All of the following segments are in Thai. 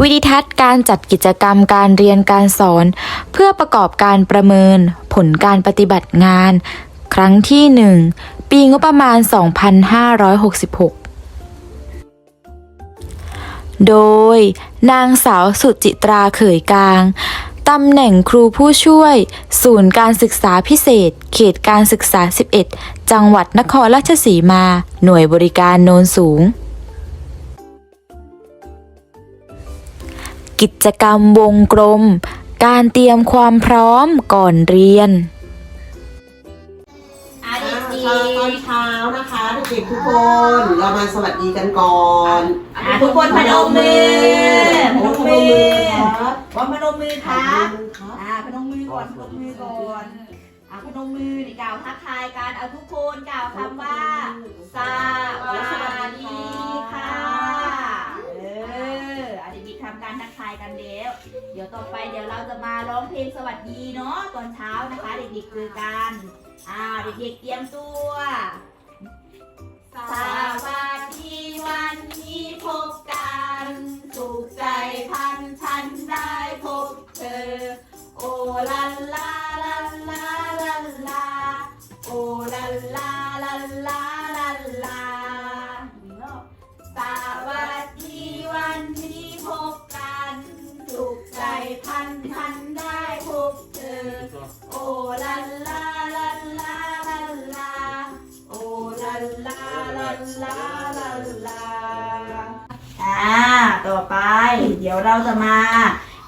วิดิทัศน์การจัดกิจกรรมการเรียนการสอน เพื่อประกอบการประเมิน ผลการปฏิบัติงาน ครั้งที่ 1 ปีงบประมาณ 2566 โดย นางสาวสุจิตราเขยกลางตำแหน่งครูผู้ช่วย ศูนย์การศึกษาพิเศษ เขตการศึกษา 11 จังหวัดนครราชสีมา หน่วยบริการโนนสูง กิจกรรมวงกลม การเตรียมความพร้อมก่อนเรียนอาเด็อ่ากดีตอนเช้านะคะเด็กๆทุกคนเรามาสวัสดีกันก่อนอ่าทุกคนพนมมือพนมมือครับว่าพนมมือครับครับอ่าพนมมือก่อนพนมมือก่อนอ่าพนมมือนี่กล่าวทักทายกันเอาทุกคนกล่าวคำว่าสวั เดี๋ยวต่อไปเดี๋ยวเราจะมาร้องเพลงสวัสดีเนาะตอนเช้านะคะ เด็กๆคือกันอ่าเด็กๆเตรียมตัวสวัสดี ดี๋ยวเราจะมา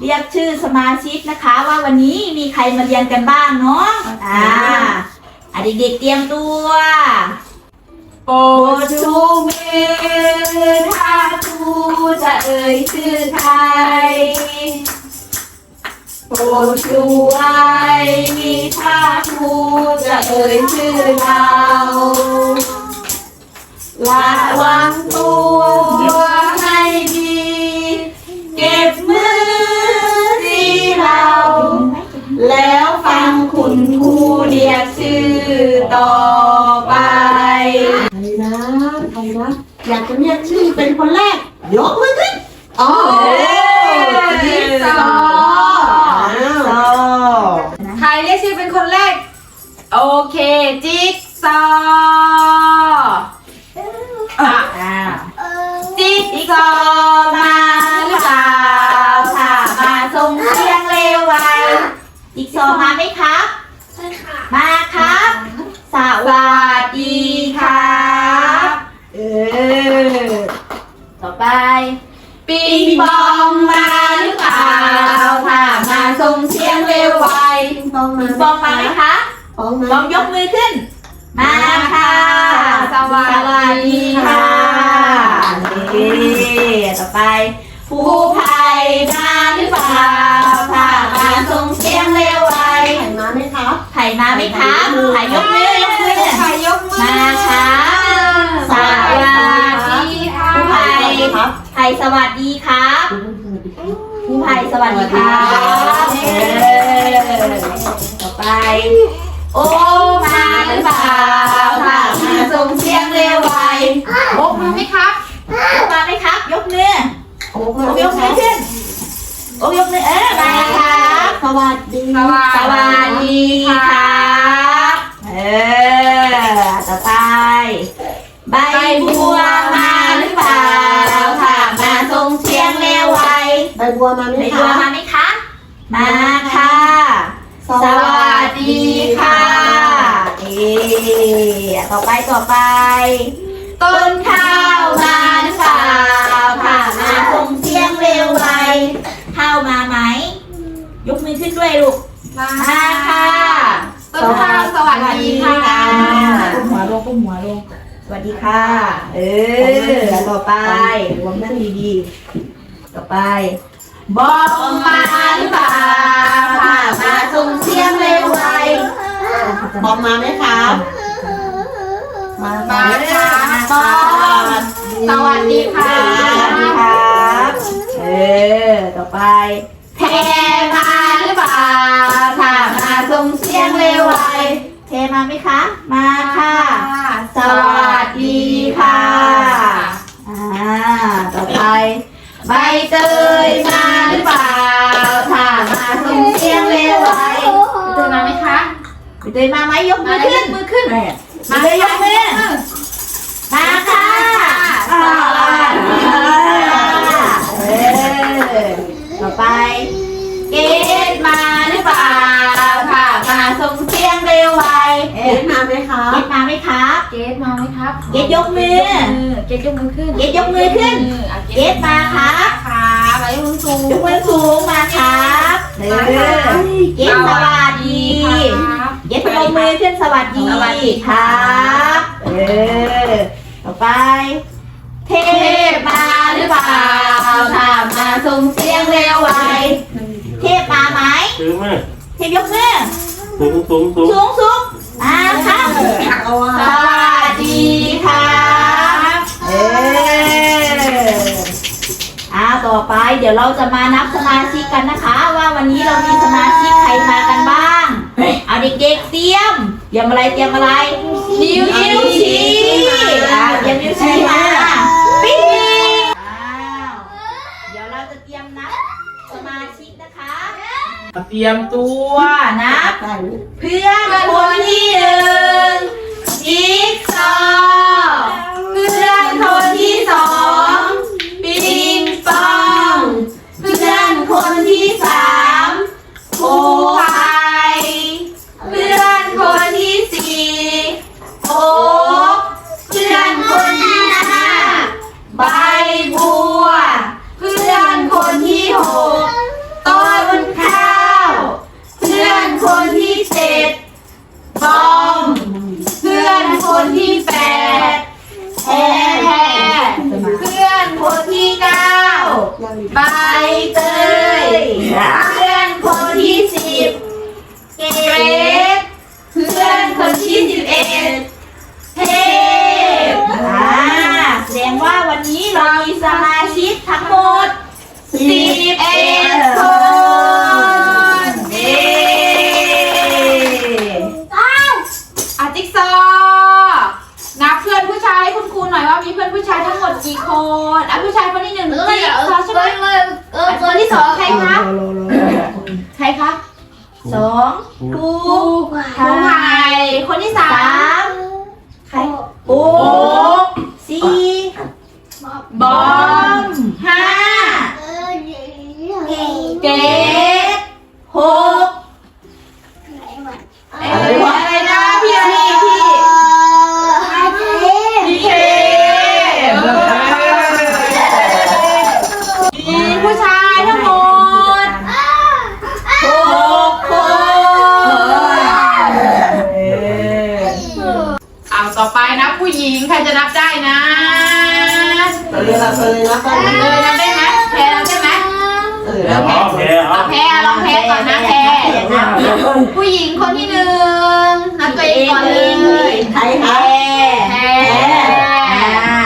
เรียกชื่อสมาชิกนะคะ ว่าวันนี้มีใครมาเรียนกันบ้างเนาะอ่าอะเด็กๆเตรียมตัวโปรดชูมือถ้าครูจะเอ่ยชื่อใครโปรดดูไว้ถ้าครูจะเอ่ยชื่อเราระวังตัวให้ดีเก็บมือที่เรา แล้วฟังคุณครูเรียกชื่อต่อไปใครนะใครนะอยากจะเรียกชื่อเป็นคนแรกยกมือ ปิงปองมาหรือเปล่าถ้ามาส่งเสียงเร็วไวปองมาปิงปองมาไหมคะปองลมาองยกมือขึ้น มาค่ะ สวัสดีค่ะนี่ต่อไปผู้ภัยมาหรือเปล่าถ้ามาส่งเสียงเร็วไวใครมาไหมครับไผ่มาไหมคะไผ่ยกมือยกมือใครยกมือมาค่ะสวัสดีค่ะผู้ภัย ครับไผ่สวัสดีครับผู้ภัยสวัสดีครับเออต่อไป โอ้มาหรือเปล่าถ้ามาส่งเสียงเร็วไวโอ้มาไหมครับโอ้มาไหมครับ ยกมือโอ้โอ้ยกมือขึ้นโอ้ยกมือเออมาครับสวัสดีสวัสวัสดีครับเออต่อไปใบบัวมาหรือเปล่า บบัวมาไหมใบคบัวรับมาไหมคะ มาค่ะ สวัสดีค่ะเอ๊ต่อไปต่อไป ต้นข้าวมาหรือเปล่าถ้ามาส่งเสียงเร็วไวข้าวมาไหม ยกมือขึ้นด้วยลูกมามาค่ะต้นข้าวสวัสดีค่ะก้มหัวลงก้มหัวลงสวัสดีค่ะ เออ ต่อไปรวมนั่งดีๆ ต่อไป บอกมาหรือเปล่าถ้ามาส่งเสียงเร็วไวปองมาไหมครับมามาค่ะสวัสสวัสดีค่ะสวัสดีครับเออต่อไปเทมาหรือเปล่าถ้ามาส่งเสียงเร็วไวเทมาไหมคะ มาค่ะ สวัสดีค่ะอ่าต่อไป ใบเตยมาหรือเปล่าถ้ามาส่งเสียงเร็วไว้ใบเตยมาไหมคะใบเตยมาไหมยกมือขึ้นมือขึ้นมาเลยยกมือมาค่ะ วไวเอ๊ะเห็นมาไหมคะเกดมาไหมครับ เกดมาไหมครับเกดยกมือ เกดยกมือขึ้น เกดยกมือขึ้นอะเกดมาครับครับมายกมือสูงยกมือสูงมาครับเออเกดสวัสดีครับเกดพนมมือขึ้นสวัสดีสวัสดีครับเออต่อไป เทพมาหรือเปล่าถ้ามาส่งเสียงเร็วไวเทพมาไหมซื้อมาเทพยกมือ สูงสูงสูงสูงสูงอ่าครับสวัสดีครับเอออ่าต่อไปเดี๋ยวเราจะมานับสมาชิกกันนะคะ ว่าวันนี้เรามีสมาชิกใครมากันบ้าง เอาเด็กๆเตรียมเตรียมอะไรเตรียมอะไร นิ้วนิ้วชี้อ่าเตรียมนิ้วชี้มาปิ๊งอ้าวเดี๋ยวเราจะเตรียมนับสมาชิกนะคะ เตรียมตัวนะเพื่อนคนที่หนึ่งจิ๊กซอว์เพื่อนคน ผู้ชายคนที่หนึ่งจิ๊กซอว์ใช่ไหมเออคนที่สองใครคะ ใครคะสองครูครูไผ่ค นะผู้หญิงใครจะนับได้นะเออเราเคยรับได้เออนับได้ไหมแพรนับได้ไหมเออเอาโอเคเอาเอาแพรลองแพรก่อนนะแพรผู้หญิงคนที่หนึ่งนับตัวเองก่อนเลยใครแพคะแพรอ่า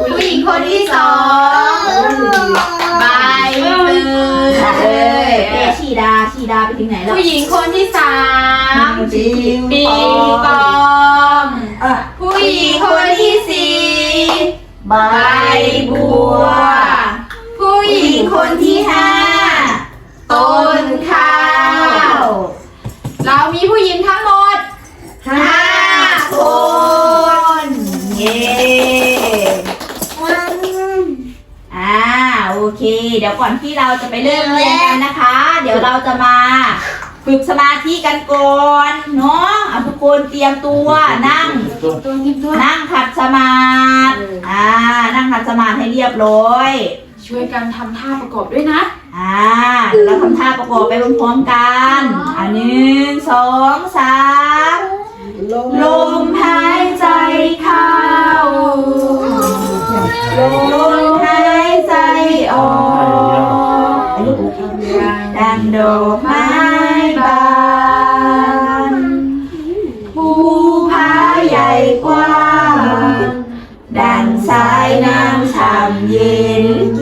ผู้หญิงคนที่สองใบเตเอยอแพชีดาชีดาไปถึงไหนแล้วผู้หญิงคนที่สามปิงปอง ใบใบบัว ผู้หญิงคนที่ห้าต้นข้าว เรามีผู้หญิงทั้งหมดห้าห้าคน เย้อ่าโอเค เดี๋ยวก่อนที่เราจะไปเริ่มเรียนกันนะคะ เดี๋ยวเราจะมาฝึกสมาธิกันก่อนเนาะเอาทุกคนเตรียมตัวนั่งตัวทิมตัวนั่งขัดส มาธิอ่านั่งขัดสมาธิให้เรียบร้อยช่วยกันทำท่าประกอบด้วยนะ อ่าเดี๋ยวเราทำท่าประกอบไปพร้อมๆกันอ่าหนึ่งสองสามลงลมหายใจเข้าลมหายใจออกดังดอกไม้ เย็น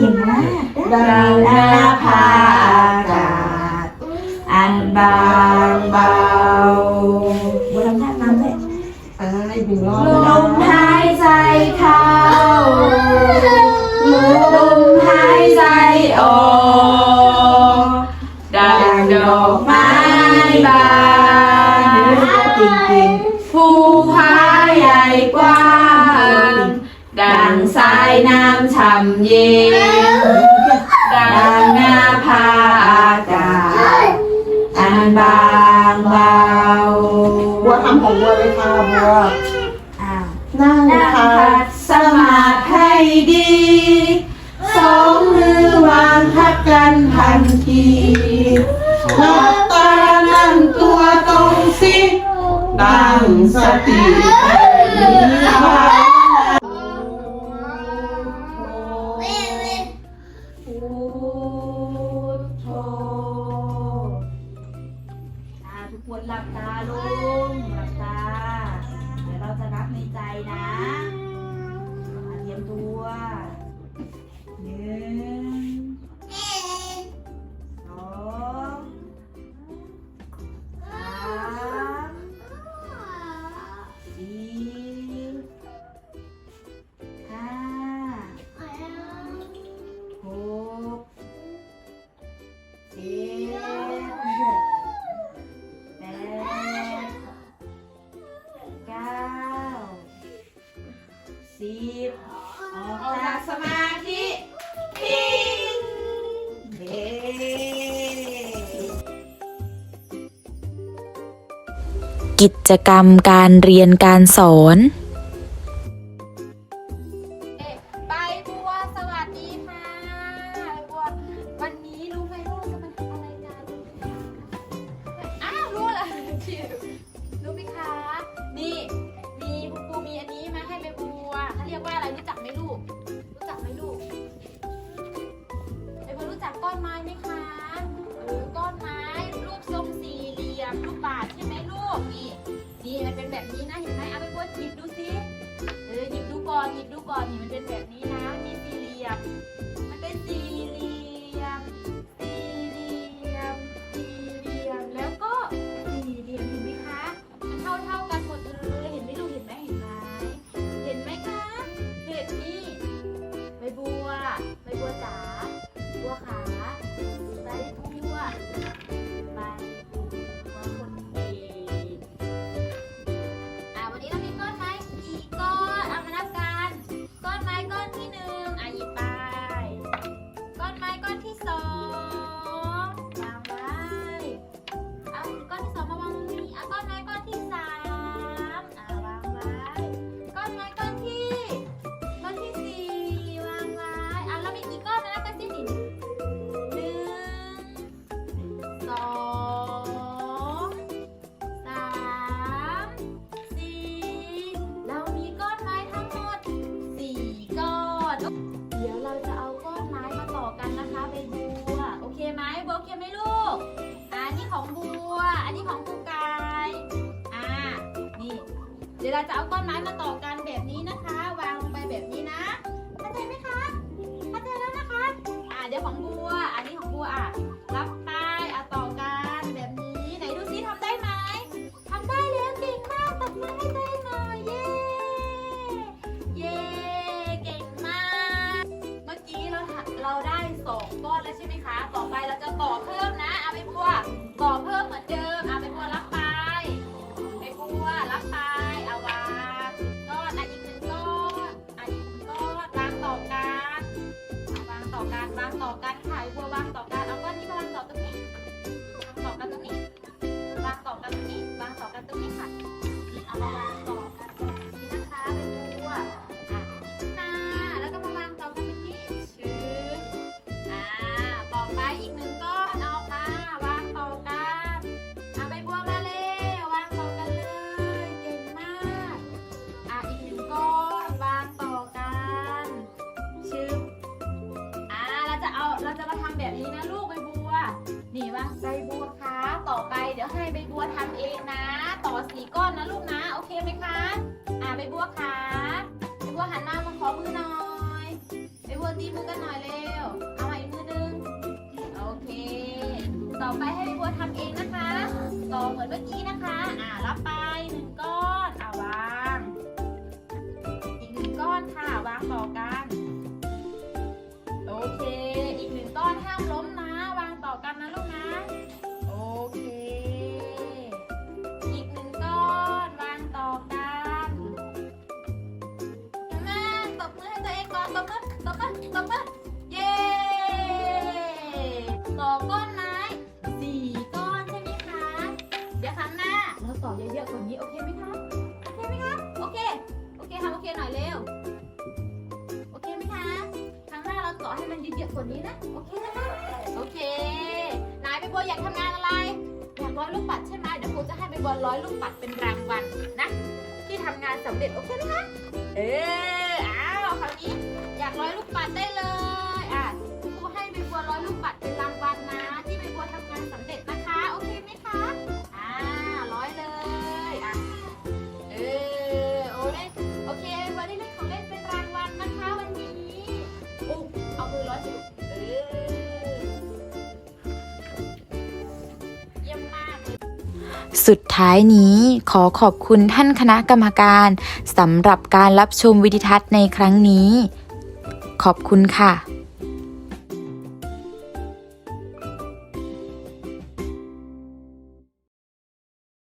ดังสายน้ำช่ำเย็น ดังหน้าผาอากาศอันบางเบาวัวทำของวัวเลยค่ะบัวนั่งพัดสมาธิดี สองมือวางทับกันทันทีหลับตานั่งตัวตรงสิตั้งสติให้ดี กิจกรรมการเรียนการสอน ก้อนที่สอง บัวเคียมไหมลูกอันนี้ของบัว อันนี้ของกูกาย อ่า นี่ เดี๋ยวเราจะเอาก้อนไม้มาต่อกัน vuelve ต่อเยอะๆกว่านี้โอเคไหมคะโอเคไหมคะโอเคโอเคทำโอเคหน่อยเร็วโอเคไหมคะครั้งหน้าเราต่อให้มันเยอะๆกว่านี้นะโอเคนะคะโอเคนายไปบัวอยากทำงานอะไรอยากร้อยลูกปัดใช่ไหมเดี๋ยวครูจะให้ไปบัวร้อยลูกปัดเป็นรางวัลนะ ที่ทำงานสำเร็จโอเคไหมคะเอออ้าวคราวนี้อยากร้อยลูกปัดได้เลย สุดท้ายนี้ขอขอบคุณท่านคณะกรรมการสำหรับการรับชมวิดิทัศน์ในครั้งนี้ ขอบคุณค่ะ